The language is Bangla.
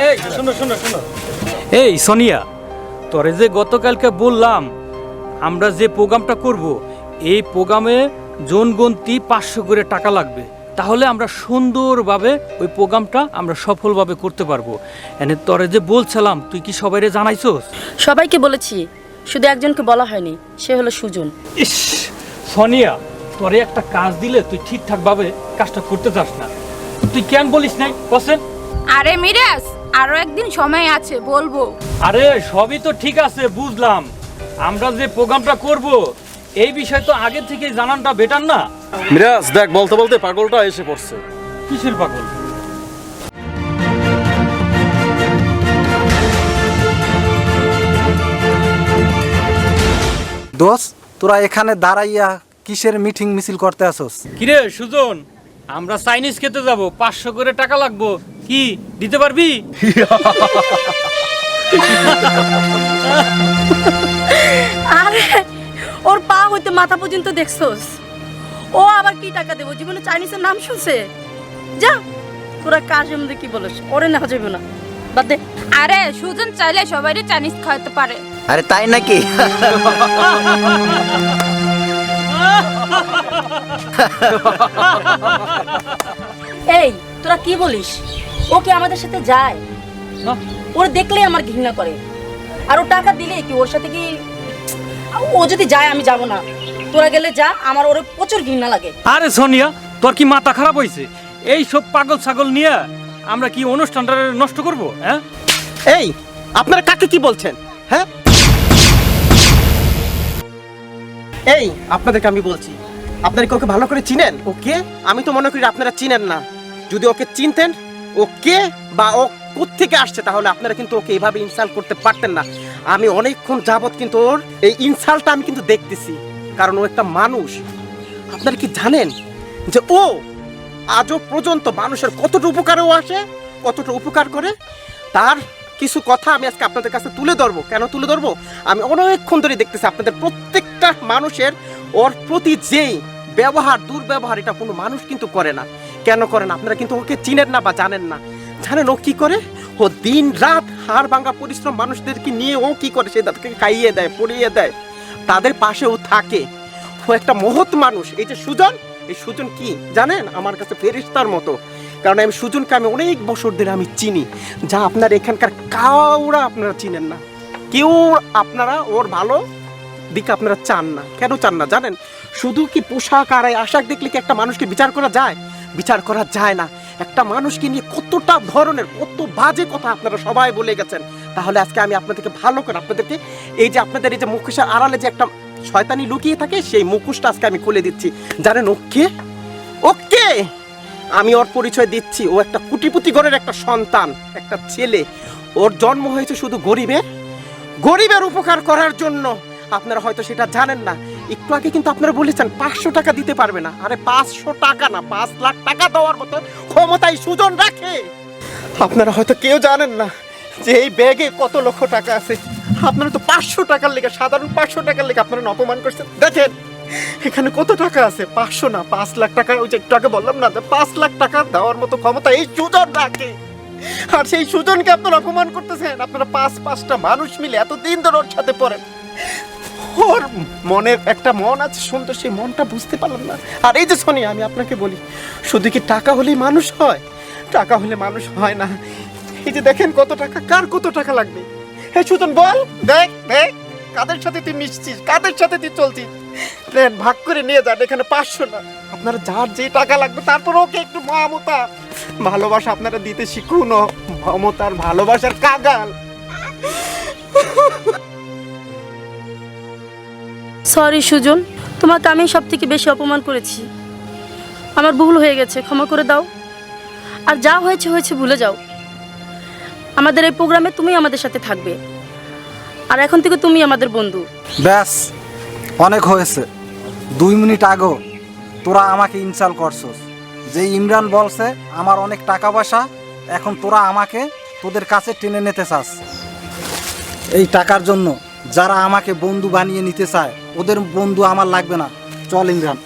এই শোনো শোনো শোনো। এই সোনিয়া তোরে যে গতকালকে বললাম আমরা যে প্রোগ্রামটা করব এই প্রোগ্রামে জনগন্তি পাঁচশো করে টাকা লাগবে। তাহলে আমরা সুন্দরভাবে ওই প্রোগ্রামটা আমরা সফলভাবে করতে পারব। এনে তোরে যে বলছিলাম তুই কি সবাইরে জানাইছস? সবাইকে বলেছি শুধু একজনকে বলা হয়নি সে হলো সুজন। ইস সোনিয়া তোরে একটা কাজ দিলে তুই ঠিকঠাক ভাবে কাজটা করতে চাস না। তুই কেন বলিস নাই বসেন। আরে মিরাজ আরও একদিন সময় আছে বলব। আরে সবই তো ঠিক আছে বুঝলাম। আমরা যে প্রোগ্রামটা করব এই বিষয় তো আগে থেকে জানানটা বেটার না? মিরাজ দেখ বলতে বলতে পাগলটা এসে পড়ছে। কিসের পাগল? দোস তোরা এখানে দাঁড়াইয়া কিসের মিটিং মিছিল করতে আসোস? কিরে সুজন আমরা চাইনিজ খেতে যাব পাঁচশো করে টাকা লাগবো। কি দিতে পারবি? আরে ওর পা হইতে মাথা পর্যন্ত দেখছোস। ও আবার কি টাকা দেবো? জীবনে চাইনিজের নাম শুনছে? যা তোরা কাজের মধ্যে কি বলিস? ওরে না যাবে না। বাদ দে। আরে সুজন চাইলে সবাইকে চাইনিজ খাওয়াতে পারে। আরে তাই নাকি? এই তোরা কি বলিস? ও কি আমাদের সাথে যায়। না। ওর দেখলে আমার ঘৃণা করে। আর ও টাকা দিলে কি ওর সাথে কি? ও যদি যায় আমি যাব না। তোরা গেলে যা আমার ওর প্রচুর ঘৃণা লাগে। আরে সোনিয়া তোর কি মাথা খারাপ হয়েছে এই সব পাগল ছাগল নিয়ে আমরা কি অনুষ্ঠানটা নষ্ট করব হ্যাঁ? এই আপনারা কাকে কি বলছেন হ্যাঁ? এই আপনাদেরকে আমি বলছি আপনারা কি ওকে ভালো করে চিনেন? ওকে? আমি তো মনে করি আপনারা চিনেন না। যদি ওকে চিনতেন ওকে বা ও থেকে আসছে? তাহলে আপনারা কিন্তু ওকে এইভাবে ইনসাল্ট করতে পারতেন না। আমি অনেকক্ষণ যাবত কিন্তু ওর এই ইনসাল্টটা আমি কিন্তু দেখতেছি, কারণ ও একটা মানুষ। আপনারা কি জানেন যে ও আজও পর্যন্ত মানুষের কতটা উপকারেও আসে, কতটা উপকার করে? তার কিছু কথা আমি আজকে আপনাদের কাছে তুলে ধরবো। কেন তুলে ধরবো? আমি অনেকক্ষণ ধরে দেখতেছি আপনাদের প্রত্যেকটা মানুষের ওর প্রতি যেই ব্যবহার, দুর্ব্যবহার, এটা কোনো মানুষ কিন্তু করে না। কেন করে না আপনারা কিন্তু ওকে চিনেন না বা জানেন না। জানেন ও কি করে? ও দিন রাত হাড় ভাঙা পরিশ্রম মানুষদেরকে নিয়ে ও কি করে? সে তাদেরকে খাইয়ে দেয়, পড়িয়ে দেয়। তাদের পাশে ও থাকে। ও একটা মহৎ মানুষ। এই যে সুজন, এই সুজন কি? জানেন? আমার কাছে ফেরিস্তার মতো। কারণ আমি সুজনকে আমি অনেক বছর ধরে আমি চিনি। যা আপনার এখানকার কাউরা আপনারা চিনেন না। কেউ আপনারা ওর ভালো দিকে আপনারা চান না। কেন চান না? জানেন? শুধু কি পোশাক আর আশাক দেখলে কি একটা মানুষকে বিচার করা যায়? বিচার করা যায় না। একটা মানুষকে নিয়ে কতটা ধরনের, কত বাজে কথা আপনারা সবাই বলে গেছেন। তাহলে আজকে আমি আপনাদেরকে ভালো করে আপনাদেরকে এই যে আপনাদের এই যে মুখোশের আড়ালে যে একটা শয়তানি লুকিয়ে থাকে, সেই মুখোশটা আজকে আমি খুলে দিচ্ছি। জানেন ওকে ওকে আমি ওর পরিচয় দিচ্ছি। ও একটা কুটিপুতি ঘরের একটা সন্তান, একটা ছেলে। ওর জন্ম হয়েছে শুধু গরিবের। গরিবের উপকার করার জন্য। আপনারা হয়তো সেটা জানেন না। একটু আগে কিন্তু আপনারা বলেছেন পাঁচশো টাকা দিতে পারবে না। আরে পাঁচশো টাকা না, পাঁচ লাখ টাকা দেওয়ার মতো ক্ষমতায় সুজন রাখে। আপনারা হয়তো কেউ জানেন না যে এই ব্যাগে কত লক্ষ টাকা আছে। আপনারা তো পাঁচশো টাকার লেগে, সাধারণ পাঁচশো টাকার লেগে আপনারা অপমান করছেন। দেখেন, এখানে কত টাকা আছে? পাঁচশো না, পাঁচ লাখ টাকা, ওই যে একটু আগে বললাম না পাঁচ লাখ টাকা দেওয়ার মতো ক্ষমতা এই সুজন রাখে। আর সেই সুজনকে আপনারা অপমান করতেছেন। আপনারা পাঁচ পাঁচটা মানুষ মিলে এত দিন ধরে ওর সাথে পড়েন। ওর মনের একটা মন আছে সুন্দর সেই মনটা বুঝতে পারলাম না। আর এই যে শোনি আমি আপনাকে বলি শুধু কি টাকা হলেই মানুষ হয়? টাকা হলে মানুষ হয় না। এই যে দেখেন কত টাকা কার কত টাকা লাগবে? হ্যাঁ সুজন বল। দেখ দেখ কাদের সাথে তুই মিশছিস কাদের সাথে তুই চলছিস? নেন ভাগ করে নিয়ে যান এখানে পাঁচশো না। আপনারা যার যে টাকা লাগবে তারপর ওকে একটু মমতা। ভালোবাসা আপনারা দিতে শিখুন ও। মমতার ভালোবাসার কাগাল। সরি সুজন। তোমাকে আমি সব থেকে বেশি অপমান করেছি। আমার ভুল হয়ে গেছে, ক্ষমা করে দাও। আর যা হয়েছে হয়েছে, ভুলে যাও। আমাদের এই প্রোগ্রামে তুমি আমাদের সাথে থাকবে। আর এখন থেকে তুমি আমাদের বন্ধু। ব্যাস, অনেক হয়েছে। দুই মিনিট আগেও তোরা আমাকে ইনসাল করছস। যে ইমরান বলছে, আমার অনেক টাকা পয়সা, এখন তোরা আমাকে তোদের কাছে টেনে নিতে চাস। এই টাকার জন্য যারা আমাকে বন্ধু বানিয়ে নিতে চায় ওদের বন্ধু আমার লাগবে না। চল ইমরান